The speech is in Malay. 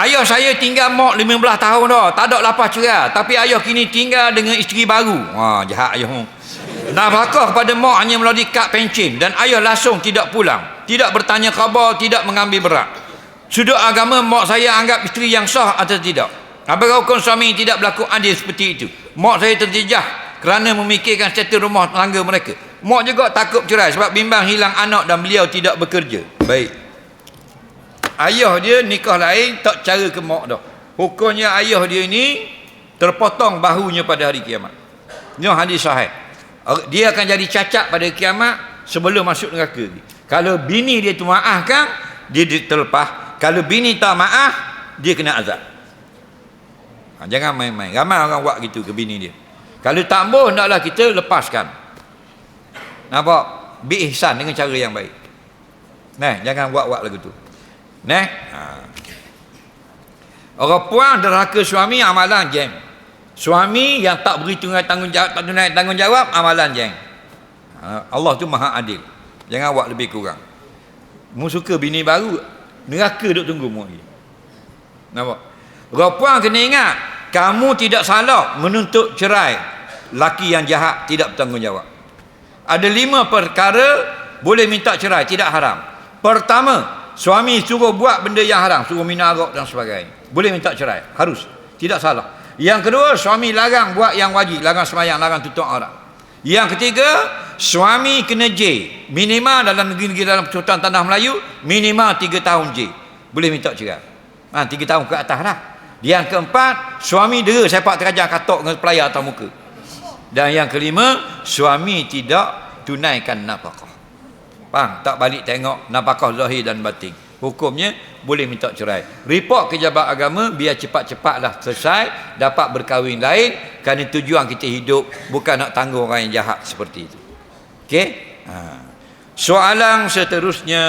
Ayah saya tinggal mak 15 tahun dah. Tak ada lepas cerai. Tapi ayah kini tinggal dengan isteri baru. Ha, jahat ayah. Nafkah kepada mak hanya melalui kad pencen. Dan ayah langsung tidak pulang. Tidak bertanya khabar, tidak mengambil berat. Sudut agama mak saya anggap isteri yang sah atau tidak. Apakah hukum suami tidak berlaku adil seperti itu? Mak saya terjejah kerana memikirkan status rumah tangga mereka. Mak juga takut cerai sebab bimbang hilang anak dan beliau tidak bekerja. Baik. Ayah dia nikah lain tak cara ke mak dah. Hukumnya ayah dia ni terpotong bahunya pada hari kiamat. Ini hadis sahih. Dia akan jadi cacat pada kiamat sebelum masuk neraka. Kalau bini dia tu maafkan, dia terlepas kalau bini tak maaf dia kena azab ha, jangan main-main ramai orang buat gitu ke bini dia kalau tak boleh naklah kita lepaskan nampak bi ihsan dengan cara yang baik nah jangan buat-buat lagu tu nah ha. orang puan derhaka suami amalan jeng suami yang tak beri tanggungjawab tak tunai tanggungjawab amalan jeng ha. Allah tu maha adil. Jangan buat lebih kurang. Mu suka bini baru neraka duk tunggu mu lagi. Nampak? Rapuan kena ingat kamu tidak salah menuntut cerai. Laki yang jahat tidak bertanggungjawab. Ada lima perkara boleh minta cerai tidak haram. Pertama suami suruh buat benda yang haram suruh minum arak dan sebagainya. Boleh minta cerai? Harus. Tidak salah. Yang kedua suami larang buat yang wajib larang semayang larang tutup aurat yang ketiga suami kena J minimal dalam negeri-negeri dalam Sultan Tanah Melayu minimal 3 tahun J boleh minta cerai? Ha, 3 tahun ke atas lah. Yang keempat suami dera sepak terajang katok dengan pelayar atas muka. Dan yang kelima suami tidak tunaikan napakah Faham? Tak balik tengok nafkah zahir dan batin. Hukumnya boleh minta cerai. Report ke jabat agama biar cepat-cepatlah selesai. Dapat berkahwin lain. Kerana tujuan kita hidup bukan nak tanggung orang yang jahat seperti itu. Okey? Ha. Soalan seterusnya.